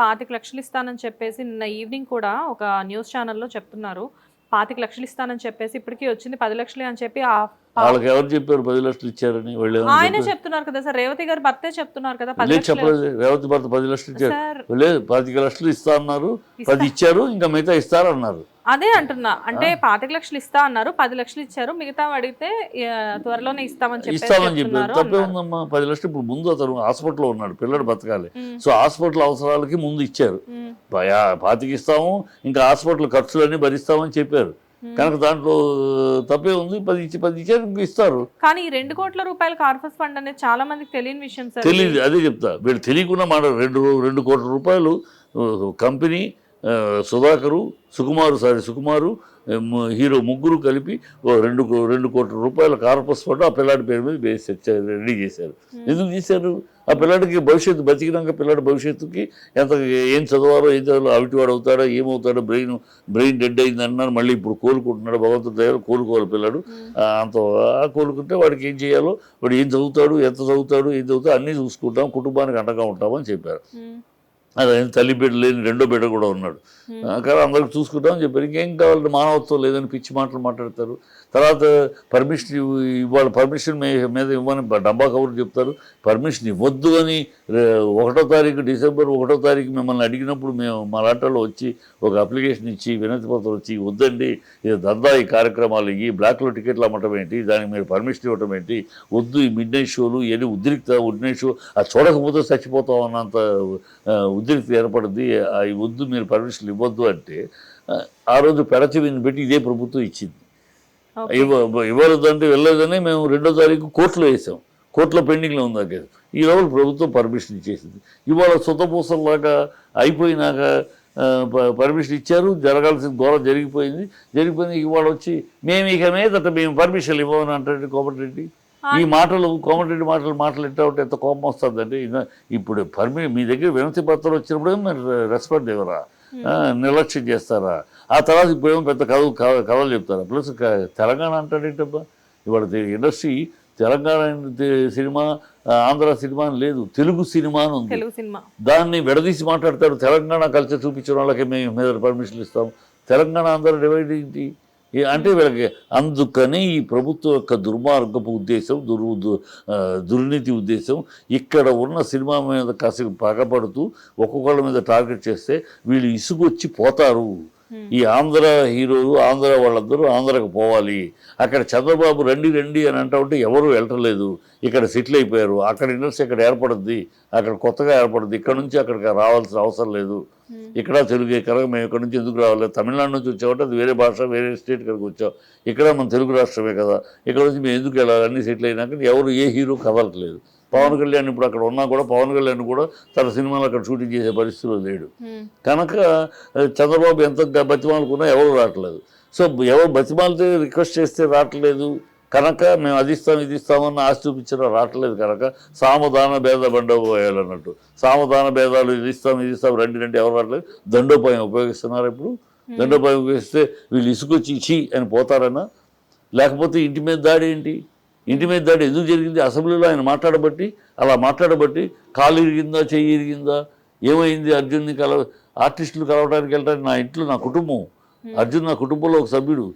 పాతిక లక్షలు ఇస్తానని చెప్పేసి నిన్న ఈవినింగ్ కూడా ఒక న్యూస్ ఛానల్లో చెప్తున్నారు. పాతిక లక్షలు ఇస్తానని చెప్పేసి ఇప్పటికీ వచ్చింది పది లక్షలే అని చెప్పి ఆ వాళ్ళకి ఎవరు చెప్పారు పది లక్షలు ఇచ్చారని వాళ్ళు ఆయనే? చెప్తున్నారు కదా సార్ రేవతి గారు భర్తే చెప్తున్నారు కదా లేదు చెప్పలేదు. రేవతి భర్త పది లక్షలు ఇచ్చారు. లేదు పాతిక లక్షలు ఇస్తా అన్నారు. పది ఇచ్చారు ఇంకా మిగతా ఇస్తారన్నారు అదే అంటున్నా. అంటే పాతిక లక్షలు ఇస్తా అన్నారు పది లక్షలు ఇచ్చారు. మిగతా అడిగితే త్వరలోనే ఇస్తామని చెప్పేసి ఇస్తామని చెప్పారు. తప్పే. ఉందమ్మా. పది లక్షలు ఇప్పుడు ముందు అతను హాస్పిటల్లో ఉన్నాడు పిల్లడు బతకాలి. సో హాస్పిటల్ అవసరాలకి ముందు ఇచ్చారు. పాతికి ఇస్తాము ఇంకా హాస్పిటల్ ఖర్చులన్నీ భరిస్తామని చెప్పారు. కనుక దాంట్లో తప్పే ఉంది. పది ఇచ్చి పది ఇచ్చారు ఇంక ఇస్తారు. కానీ ఈ రెండు కోట్ల రూపాయల కార్పస్ ఫండ్ అనేది చాలా మందికి తెలియని విషయం సార్. తెలియదు. అదే చెప్తా. వీళ్ళు తెలియకుండా మాట రెండు రెండు కోట్ల రూపాయలు company Sudhakar Sukumar sorry Sukumar hero ముగ్గురు కలిపి రెండు రెండు కోట్ల రూపాయల కార్పస్ ఫండ్ ఆ పిల్లాడి పేరు మీద రెడీ చేశారు. ఎందుకు చేశారు? ఆ పిల్లాడికి భవిష్యత్తు బతికినాక పిల్లాడి భవిష్యత్తుకి ఎంత ఏం చదవాలో ఏం చదవాలో అవిటివాడు అవుతాడో ఏమవుతాడో బ్రెయిన్ బ్రెయిన్ డెడ్ అయింది అన్నారు మళ్ళీ ఇప్పుడు కోలుకుంటున్నాడు భగవంతుడి దగ్గర కోలుకోవాలి పిల్లాడు. అంత కోలుకుంటే వాడికి ఏం చేయాలో వాడు ఏం చదువుతాడు ఎంత చదువుతాడు ఏం చదువుతాడు అన్నీ చూసుకుంటాం కుటుంబానికి అండగా ఉంటామని చెప్పారు. అదే తల్లి బిడ్డ లేని రెండో బిడ్డ కూడా ఉన్నాడు. కానీ అందరికి చూసుకుంటామని చెప్పారు. ఇంకేం కావాలి? మానవత్వం లేదని పిచ్చి మాటలు మాట్లాడతారు. తర్వాత పర్మిషన్ ఇవాళ పర్మిషన్ మీద ఇవ్వని డబ్బా కబుర్లు చెప్తారు. పర్మిషన్ ఇవ్వద్దు అని ఒకటో తారీఖు డిసెంబర్ ఒకటో తారీఖు మిమ్మల్ని అడిగినప్పుడు మేము మా లాంటలో వచ్చి ఒక అప్లికేషన్ ఇచ్చి వినతి పత్రం వచ్చి వద్దండి ఇది దందా ఈ కార్యక్రమాలు ఈ బ్లాక్లో టికెట్లు అమ్మటం ఏంటి దానికి మీరు పర్మిషన్ ఇవ్వటం ఏంటి వద్దు ఈ మిడ్ నైట్ షోలు ఎన్ని ఉద్రిక్త మిడ్ నైట్ షో అది చూడకపోతే చచ్చిపోతాం అన్నంత ఉద్రిక్త ఏర్పడుద్ది ఆ, ఈ వద్దు మీరు పర్మిషన్ ఇవ్వద్దు అంటే ఆ, రోజు పెడచెవిని పెట్టి ఇదే ప్రభుత్వం ఇచ్చింది. ఇవ్వ ఇవ్వలేదంటే వెళ్ళలేదని మేము రెండో తారీఖు కోర్టులో వేసాం. కోర్టులో పెండింగ్లో ఉంది కేసు. ఈ రోజు ప్రభుత్వం పర్మిషన్ ఇచ్చేసింది. ఇవాళ సుతపూసల్లాగా అయిపోయినాక పర్మిషన్ ఇచ్చారు జరగాల్సిన ఘోరం జరిగిపోయింది. జరిగిపోయింది ఇవాళ వచ్చి మేము ఇక మీదట మేము పర్మిషన్ ఇవ్వమని అంటే కోమటిరెడ్డి. ఈ మాటలు కోమటిరెడ్డి మాటలు మాటలు ఉంటే ఎంత కోపం వస్తుందంటే ఇద- ఇప్పుడు పర్మి మీ దగ్గర వినతి పత్రం వచ్చినప్పుడు మీరు రెస్పాండ్ ఇవ్వరా నిర్లక్ష్యం చేస్తారా? ఆ తర్వాత ఇప్పుడేమో పెద్ద కథ కథ- కథలు చెప్తారా? ప్లస్ తెలంగాణ అంటాడేంటబ్బా ఇవాళ industry Telangana cinema Andhra cinema అని లేదు తెలుగు సినిమా అని ఉంది. దాన్ని విడదీసి మాట్లాడతారు తెలంగాణ కల్చర్ చూపించిన వాళ్ళకి మేము మీద పర్మిషన్లు ఇస్తాం. తెలంగాణ ఆంధ్ర డివైడ్ ఏంటి? అంటే వీళ్ళకి అందుకని ఈ ప్రభుత్వం యొక్క దుర్మార్గపు ఉద్దేశం దుర్ దుర్నీతి ఉద్దేశం ఇక్కడ ఉన్న సినిమా మీద కాసేపు పగపడుతూ ఒక్కొక్కళ్ళ మీద టార్గెట్ చేస్తే వీళ్ళు ఇసుగొచ్చి పోతారు. ఈ ఆంధ్ర హీరోలు ఆంధ్ర వాళ్ళందరూ ఆంధ్రకు పోవాలి. అక్కడ చంద్రబాబు రండి రండి అని అంటా ఉంటే ఎవరు వెళ్ళట్లేదు. ఇక్కడ సెటిల్ అయిపోయారు. అక్కడ ఇండస్ట్రీ ఇక్కడ ఏర్పడుద్ది? అక్కడ కొత్తగా ఏర్పడుద్ది. ఇక్కడ నుంచి అక్కడికి రావాల్సిన అవసరం లేదు. ఇక్కడ తెలుగు కనుక మేము ఇక్కడ నుంచి ఎందుకు రావాలి తమిళనాడు నుంచి వచ్చామంటే అది వేరే భాష వేరే స్టేట్ కనుక వచ్చాం ఇక్కడ మన తెలుగు రాష్ట్రమే కదా. ఇక్కడ నుంచి మేము ఎందుకు వెళ్ళాలి? అన్ని సెటిల్ అయినాక ఎవరు ఏ హీరో కదలట్లేదు. పవన్ కళ్యాణ్ ఇప్పుడు అక్కడ ఉన్నా కూడా పవన్ కళ్యాణ్ కూడా తన సినిమాలు అక్కడ షూటింగ్ చేసే పరిస్థితిలో లేడు. కనుక చంద్రబాబు ఎంత బతిమాలుకున్నా ఎవరు రావట్లేదు. సో ఎవరు బతిమాలితే రిక్వెస్ట్ చేస్తే రావట్లేదు. కనుక మేము అది ఇస్తాం ఇది ఇస్తామన్న ఆశ చూపించినా రావట్లేదు కనుక సామధాన భేద బండోపాయాలు అన్నట్టు సామధాన భేదాలు ఇది ఇస్తాం ఇది ఇస్తాం రండి రండి ఎవరు రావట్లేదు. దండోపాయం ఉపయోగిస్తున్నారు ఇప్పుడు. దండోపాయం ఉపయోగిస్తే వీళ్ళు ఇసుకొచ్చి ఇచ్చి అని పోతారన్నా. లేకపోతే ఇంటి మీద దాడి ఏంటి? ఇంటి మీద దాడి ఎందుకు జరిగింది? అసెంబ్లీలో ఆయన మాట్లాడబట్టి అలా మాట్లాడబట్టి కాలు ఇరిగిందా చెయ్యి ఇరిగిందా? ఏమైంది? అర్జున్ని కల ఆర్టిస్టులు కలవడానికి వెళ్ళడానికి నా ఇంట్లో నా కుటుంబం. అర్జున్ నా కుటుంబంలో ఒక సభ్యుడు.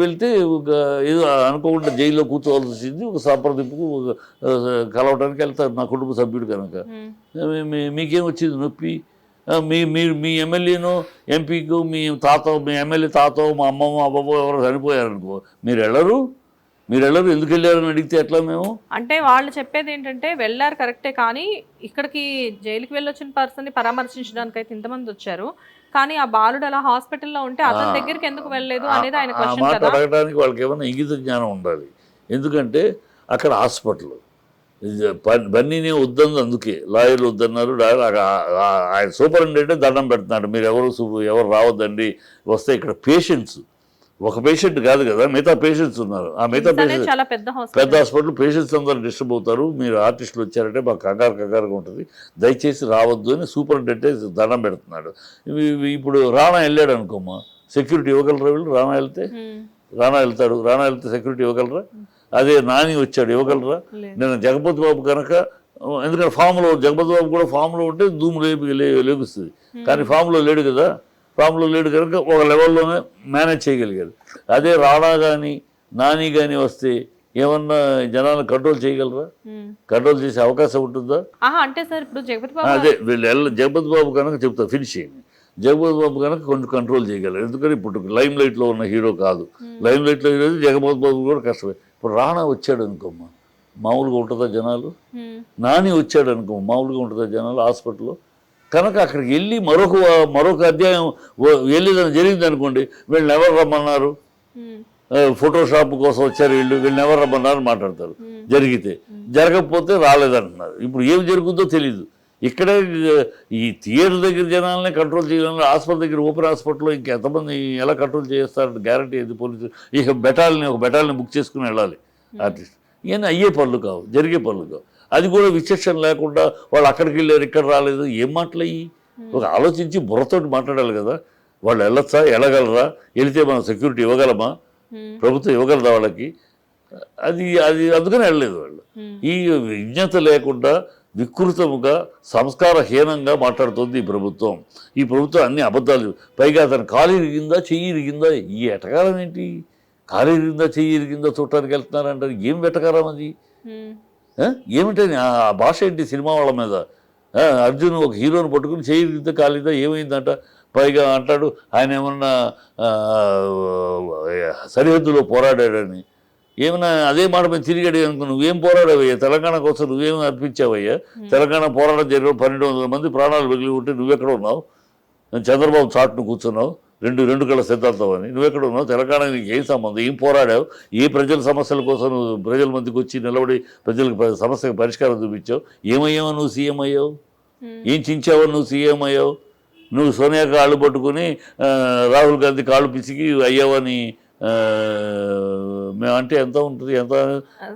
వెళ్తే ఒక ఏదో అనుకోకుండా జైల్లో కూర్చోవాల్సి వచ్చింది. ఒక సంప్రదింపుకు కలవడానికి వెళ్తారు నా కుటుంబ సభ్యుడు కనుక. మీకేం వచ్చింది నొప్పి? మీ మీరు మీ ఎమ్మెల్యేనో ఎంపీకు మీ తాత మీ ఎమ్మెల్యే తాత మా అమ్మమ్మ అబ్బబ్బో ఎవరు చనిపోయారనుకో మీరు వెళ్ళరు? మీరు వెళ్ళరు ఎందుకు వెళ్ళారని అడిగితే ఎట్లా మేము? అంటే వాళ్ళు చెప్పేది ఏంటంటే వెళ్ళారు కరెక్టే కానీ ఇక్కడికి జైలుకి వెళ్ళొచ్చిన పర్సన్ని పరామర్శించడానికి అయితే ఇంతమంది వచ్చారు. కానీ ఆ బాలుడు అలా హాస్పిటల్లో ఉంటే అతని దగ్గరికి ఎందుకు వెళ్ళలేదు అనేది ఆయన క్వశ్చన్ మాట కదా. అడగడానికి వాళ్ళకి ఏమైనా ఇంగిత జ్ఞానం ఉండాలి. ఎందుకంటే అక్కడ హాస్పిటల్. బన్నీనే వద్దంది అందుకే. లాయర్లు వద్దన్నారు. ఆయన సూపరింటెండెంట్ దండం పెడుతున్నాడు. మీరు ఎవరు ఎవరు రావద్దండి. వస్తే ఇక్కడ పేషెంట్స్ ఒక పేషెంట్ కాదు కదా మిగతా పేషెంట్స్ ఉన్నారు. ఆ మిగతా పేషెంట్స్ పెద్ద హాస్పిటల్ పేషెంట్స్ అందరూ డిస్టర్బ్ అవుతారు. మీరు ఆర్టిస్టులు వచ్చారంటే మాకు కంగారు కంగారుగా ఉంటుంది. దయచేసి రావద్దు అని సూపరింటెండెంట్ దండం పెడుతున్నాడు. ఇప్పుడు రాణా వెళ్ళాడు అనుకోమ్మా. సెక్యూరిటీ ఇవ్వగలరా వీళ్ళు? రాణా వెళ్తే? రాణా వెళ్తాడు. రాణా వెళ్తే సెక్యూరిటీ ఇవ్వగలరా? అదే నాని వచ్చాడు ఇవ్వగలరా? నేను జగపతి బాబు కనుక ఎందుకంటే ఫామ్లో జగపతి బాబు కూడా ఫామ్లో ఉంటే ధూము లేపి లేపిస్తుంది. కానీ ఫామ్లో లేడు కదా. ఫామ్లో లేడు కనుక ఒక లెవెల్లోనే మేనేజ్ చేయగలిగారు. అదే రాణా కానీ నాని కానీ వస్తే ఏమన్నా జనాలను కంట్రోల్ చేయగలరా. కంట్రోల్ చేసే అవకాశం ఉంటుందా? అంటే సార్ ఇప్పుడు జగపతి బాబు అదే వీళ్ళు జగపతి బాబు కనుక చెప్తా ఫినిష్ చేయండి. జగపతి బాబు కనుక కొంచెం కంట్రోల్ చేయగలరు. ఎందుకని ఇప్పుడు లైమ్ లైట్లో ఉన్న హీరో కాదు. లైమ్ లైట్లో హీరో జగపతి బాబు కూడా కష్టమే. ఇప్పుడు రాణా వచ్చాడు అనుకోమ్మా. మామూలుగా ఉంటుందా జనాలు. నాని వచ్చాడు అనుకో మామూలుగా ఉంటుందా జనాలు హాస్పిటల్లో? కనుక అక్కడికి వెళ్ళి మరొక మరొక అధ్యాయం వెళ్ళేదని జరిగింది అనుకోండి వీళ్ళని ఎవరు రమ్మన్నారు ఫోటోషాప్ కోసం వచ్చారు వీళ్ళు వీళ్ళని ఎవరు రమ్మన్నారు అని మాట్లాడతారు. జరిగితే. జరగకపోతే రాలేదంటున్నారు. ఇప్పుడు ఏం జరుగుతుందో తెలీదు. ఇక్కడే ఈ థియేటర్ దగ్గర జనాలనే కంట్రోల్ చేయాలని హాస్పిటల్ దగ్గర ఓపెన్ హాస్పిటల్లో ఇంకెంతమంది ఎలా కంట్రోల్ చేస్తారంటే గ్యారంటీ ఏది పోలీసు? ఇక బెటాల్ని ఒక బెటాల్ని బుక్ చేసుకుని వెళ్ళాలి. ఆర్టిస్ట్ ఇవన్నీ అయ్యే పనులు కావు జరిగే పనులు కావు. అది కూడా విచక్షణ లేకుండా వాళ్ళు అక్కడికి వెళ్ళారు ఇక్కడ రాలేదు. ఏం మాటలయ్యి? ఒక ఆలోచించి బుర్రతోటి మాట్లాడాలి కదా. వాళ్ళు వెళ్ళొచ్చా? వెళ్ళగలరా? వెళితే మనం సెక్యూరిటీ ఇవ్వగలమా. ప్రభుత్వం ఇవ్వగలదా వాళ్ళకి? అది అది అందుకని వెళ్ళలేదు వాళ్ళు. ఈ విజ్ఞత లేకుండా వికృతముగా సంస్కారహీనంగా మాట్లాడుతుంది ఈ ప్రభుత్వం. ఈ ప్రభుత్వం అన్ని అబద్ధాలు పైగా అతను కాలు ఇరిగిందా చెయ్యి ఇరిగిందా? ఈ ఎటకారం ఏంటి? కాలు ఇరిగిందా చెయ్యి ఇరిగిందా? చూడటానికి వెళ్తున్నారంటారు. ఏం వెటకారం అది? ఏమిటని ఆ భాష ఏంటి సినిమా వాళ్ళ మీద? అర్జున్ ఒక హీరోని పట్టుకుని చేయి ఇరిగితే కాలిందా ఏమైందంట? పైగా అంటాడు ఆయన ఏమన్నా సరిహద్దులో పోరాడాడని. ఏమన్నా అదే మాట మీద తిరిగాడు అనుకో నువ్వేం పోరాడావయ్యా? తెలంగాణ కోసం నువ్వేం అర్పించావయ్యా? తెలంగాణ పోరాటం జరిగిన పన్నెండు వందల మంది ప్రాణాలు మిగిలి ఉంటే నువ్వెక్కడ ఉన్నావు? చంద్రబాబు చాటును కూర్చున్నావు. రెండు రెండు కళ్ళ సిద్ధాంతం అని. నువ్వెక్కడ ఉన్నావు? తెలంగాణ నీకు ఏం సంబంధం? ఏం పోరాడావు? ఏ ప్రజల సమస్యల కోసం నువ్వు ప్రజల మధ్యకి వచ్చి నిలబడి ప్రజలకు సమస్యకు పరిష్కారం చూపించావు? ఏమయ్యావు నువ్వు? సీఎం అయ్యావు. ఏం చించావు నువ్వు? సీఎం అయ్యావు? నువ్వు సోనియా కాళ్ళు పట్టుకుని రాహుల్ గాంధీ కాళ్ళు పిసికి అయ్యావని ఆ, మేము అంటే ఎంత ఉంటుంది? ఎంత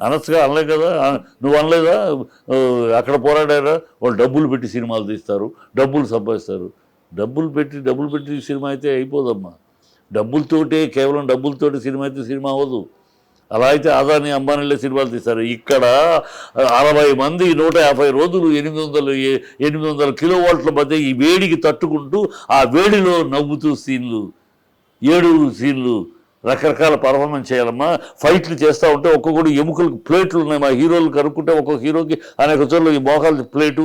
అనొచ్చుగా అనలేదు కదా? నువ్వు అనలేదా? అక్కడ పోరాడారా? వాళ్ళు డబ్బులు పెట్టి సినిమాలు తీస్తారు డబ్బులు సంపాదిస్తారు. డబ్బులు పెట్టి డబ్బులు పెట్టి సినిమా అయితే అయిపోదమ్మా. డబ్బులతోటే కేవలం డబ్బులతోటి సినిమా అయితే సినిమా అవ్వదు. అలా అయితే అదాని అంబానీలే సినిమాలు తీస్తారు ఇక్కడ అరవై మంది నూట యాభై రోజులు ఎనిమిది వందలు ఎనిమిది వందల కిలో మధ్య ఈ వేడికి తట్టుకుంటూ ఆ వేడిలో నవ్వుతూ సీన్లు. ఏడు సీన్లు. రకరకాల పర్ఫార్మెన్స్ చేయాలమ్మా. ఫైట్లు చేస్తూ ఉంటే ఒక్కొక్కటి ఎముకలకు ప్లేట్లు ఉన్నాయి. మా హీరోలు కనుక్కుంటే ఒక్కొక్క హీరోకి అనేక చోట్ల ఈ మోకాలు ప్లేటు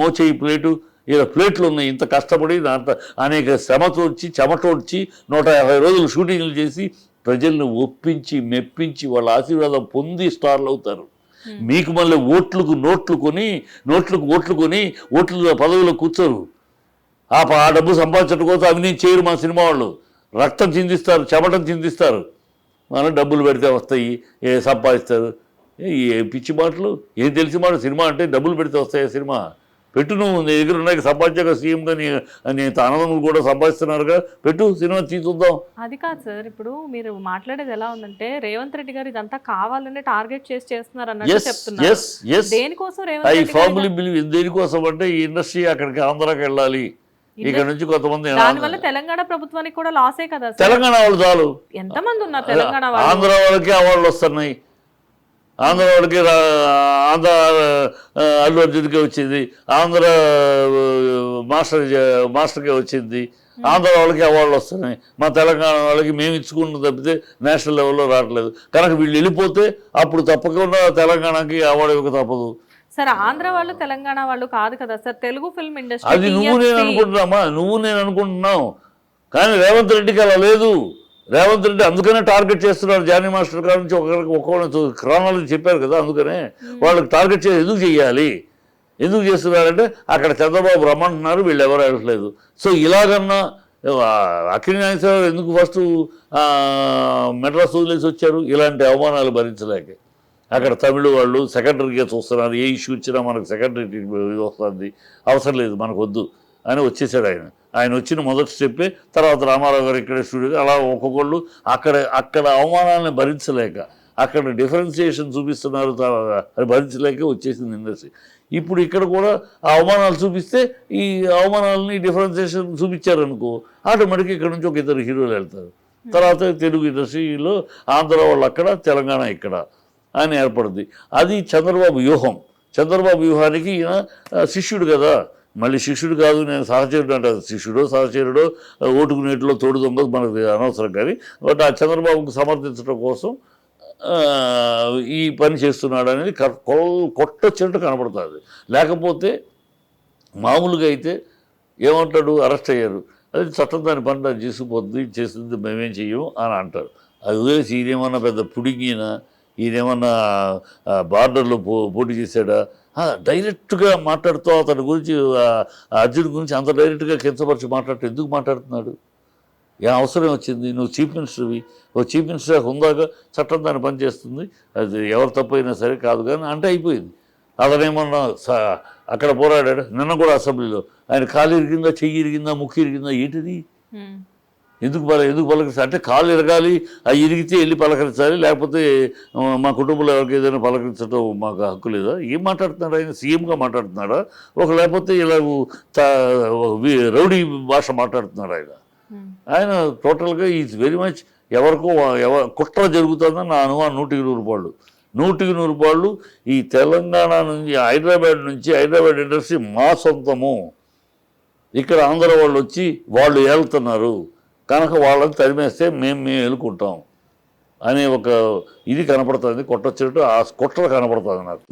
మోచేయి ప్లేటు. ఇలా ప్లేట్లు ఉన్నాయి ఇంత కష్టపడి దాంట్లో అనేక శ్రమతో వచ్చి చెమటోడ్చి నూట యాభై రోజులు షూటింగ్లు చేసి ప్రజల్ని ఒప్పించి మెప్పించి వాళ్ళ ఆశీర్వాదం పొంది స్టార్లు అవుతారు. మీకు మళ్ళీ ఓట్లకు నోట్లు కొని నోట్లకు ఓట్లు కొని ఓట్ల పదవిలో కూర్చోరు. ఆ ప- ఆ డబ్బు సంపాదించడం కోసం అవినీతి చేయరు మా సినిమా వాళ్ళు. రక్తం చిందిస్తారు చెమటం చిందిస్తారు. మనం డబ్బులు పెడితే వస్తాయి ఏ సంపాదిస్తారు? ఏ ఏ పిచ్చి మాటలు? ఏం తెలిసి మాట సినిమా అంటే డబ్బులు పెడితే వస్తాయి సినిమా? పెట్టు నువ్వు నీ దగ్గర ఉన్నాయి సంపాదించాక సీఎంగా నీ నీ అన్నదమ్ములు కూడా సంపాదిస్తున్నారుగా. పెట్టు సినిమా తీసుకుందాం అది కాదు సార్ ఇప్పుడు మీరు మాట్లాడేది ఎలా ఉందంటే రేవంత్ రెడ్డి గారు ఇదంతా కావాలని టార్గెట్ చేసి చేస్తున్నారు అన్నట్టు చెప్తున్నారు. దేనికోసం రేవంత్ ఐ ఫార్ములీ బిలీవ్ దేనికోసం అంటే ఈ ఇండస్ట్రీ అక్కడికి ఆంధ్రాకి వెళ్ళాలి. ఇక్కడ నుంచి కొంతమంది దాని వల్ల తెలంగాణ ప్రభుత్వానికి కూడా లాసే కదా తెలంగాణ వాళ్ళు చాలు. ఎంత మంది ఉన్నారు తెలంగాణ ఆంధ్ర వాళ్ళకి అవార్డులు వస్తున్నాయి. ఆంధ్ర వాళ్ళకి రా- ఆంధ్ర అల్లు అర్జున్కే వచ్చింది. ఆంధ్ర మాస్టర్ మాస్టర్కే వచ్చింది. ఆంధ్ర వాళ్ళకి అవార్డులు వస్తున్నాయి. మా తెలంగాణ వాళ్ళకి మేము ఇచ్చుకుంటున్న తప్పితే నేషనల్ లెవెల్లో రావట్లేదు. కనుక వీళ్ళు వెళ్ళిపోతే అప్పుడు తప్పకుండా తెలంగాణకి అవార్డు ఇవ్వక తప్పదు. సార్ ఆంధ్ర వాళ్ళు తెలంగాణ వాళ్ళు కాదు కదా సార్. తెలుగు ఫిల్మ్ అది ఇండస్ట్రీ నువ్వు నేను అనుకుంటున్నామా? నువ్వు నేను అనుకుంటున్నావు కానీ రేవంత్ రెడ్డికి అలా లేదు. రేవంత్ రెడ్డి అందుకనే టార్గెట్ చేస్తున్నారు జానీ మాస్టర్ గారి నుంచి ఒకరికి ఒక్కొక్క క్రానాలజీ చెప్పారు కదా అందుకనే వాళ్ళకి టార్గెట్ చేసి ఎందుకు చెయ్యాలి ఎందుకు చేస్తున్నారంటే అక్కడ చంద్రబాబు రమ్మంటున్నారు వీళ్ళు ఎవరు వెళ్ళట్లేదు సో ఇలాగన్నా ఆ, అక్కినే నాగేశ్వరరావు ఎందుకు ఫస్ట్ మెడ్రాస్ వదిలేసి వచ్చారు? ఇలాంటి అవమానాలు భరించలేక. అక్కడ తమిళ వాళ్ళు సెకండరీగా చూస్తున్నారు. ఏ ఇష్యూ ఇచ్చినా మనకు సెకండరీ వస్తుంది. అవసరం లేదు మనకు వద్దు అని వచ్చేసాడు ఆయన. ఆయన వచ్చిన మొదటి స్టెప్పే తర్వాత రామారావు గారు ఇక్కడ స్టూడియో అలా ఒక్కొక్కళ్ళు అక్కడ అక్కడ అవమానాలను భరించలేక అక్కడ డిఫరెన్సియేషన్ చూపిస్తున్నారు అది భరించలేక వచ్చేసింది ఇండస్ట్రీ. ఇప్పుడు ఇక్కడ కూడా ఆ అవమానాలు చూపిస్తే ఈ అవమానాలని డిఫరెన్సియేషన్ చూపించారనుకో ఆటోమేటిక్గా ఇక్కడ నుంచి ఒక ఇద్దరు హీరోలు వెళ్తారు. తర్వాత తెలుగు ఇండస్ట్రీలో ఆంధ్ర వాళ్ళు అక్కడ తెలంగాణ ఇక్కడ అని ఏర్పడింది అది చంద్రబాబు వ్యూహం. చంద్రబాబు వ్యూహానికి ఈయన శిష్యుడు కదా. మళ్ళీ శిష్యుడు కాదు నేను సహచరుడు అంటే. శిష్యుడో సహచరుడో ఓటుకు నీటిలో తోడు దొంగ మనకు అనవసరం కానీ బట్ ఆ చంద్రబాబుకు సమర్థించడం కోసం ఈ పని చేస్తున్నాడు అనేది క- కొట్టొచ్చినట్టు కనబడుతుంది. లేకపోతే మామూలుగా అయితే ఏమంటాడు అరెస్ట్ అయ్యారు. అది చట్టం దాని పని దాన్ని చేసుకుపోద్ది చేసింది మేమేం చెయ్యము అని అంటారు. అది వదిలేసి ఈయనేమన్నా పెద్ద పుడిగినా ఈయనేమన్నా బార్డర్లో పో పోటీ చేశాడా? డైరెక్ట్గా మాట్లాడుతూ అతని గురించి అర్జున్ గురించి అంత డైరెక్ట్గా కించపరిచి మాట్లాడుతూ ఎందుకు మాట్లాడుతున్నాడు? ఏ అవసరం వచ్చింది? నువ్వు చీఫ్ మినిస్టర్వి. ఓ చీఫ్ మినిస్టర్ హుందాగా చట్టం దాన్ని పనిచేస్తుంది అది ఎవరు తప్పైనా సరే కాదు కానీ అంటే అయిపోయింది. అతనేమన్నా స- అక్కడ పోరాడాడు? నిన్న కూడా అసెంబ్లీలో. ఆయన కాలు ఇరిగిందా చెయ్యి ఇరిగిందా ముక్కు ఇరిగిందా? ఏంటిది? ఎందుకు పల ఎందుకు పలకరిస్తారు అంటే కాలు ఇరగాలి ఆ ఇరిగితే వెళ్ళి పలకరించాలి లేకపోతే మా కుటుంబంలో ఎవరికి ఏదైనా పలకరించడం మాకు హక్కు లేదా? ఏం మాట్లాడుతున్నాడు ఆయన? సీఎంగా మాట్లాడుతున్నాడా? ఒక లేకపోతే ఇలా రౌడీ భాష మాట్లాడుతున్నాడు ఆయన. ఉమ్. ఆయన టోటల్గా ఈజ్ వెరీ మచ్ ఎవరికో ఎవ కుట్ర జరుగుతుందని నా అనుమానం. నూటికి నూరు రూపాయలు. నూటికి నూరు రూపాయలు ఈ తెలంగాణ నుంచి హైదరాబాద్ నుంచి హైదరాబాద్ ఇండస్ట్రీ మా సొంతము. ఇక్కడ ఆంధ్ర వాళ్ళు వచ్చి వాళ్ళు ఏలుతున్నారు కనుక వాళ్ళని తరిమేస్తే మేము మేము ఏలుకుంటాం అనే ఒక ఇది కనపడుతుంది కొట్టొచ్చినట్టు ఆ కుట్ర కనపడుతుంది నాకు.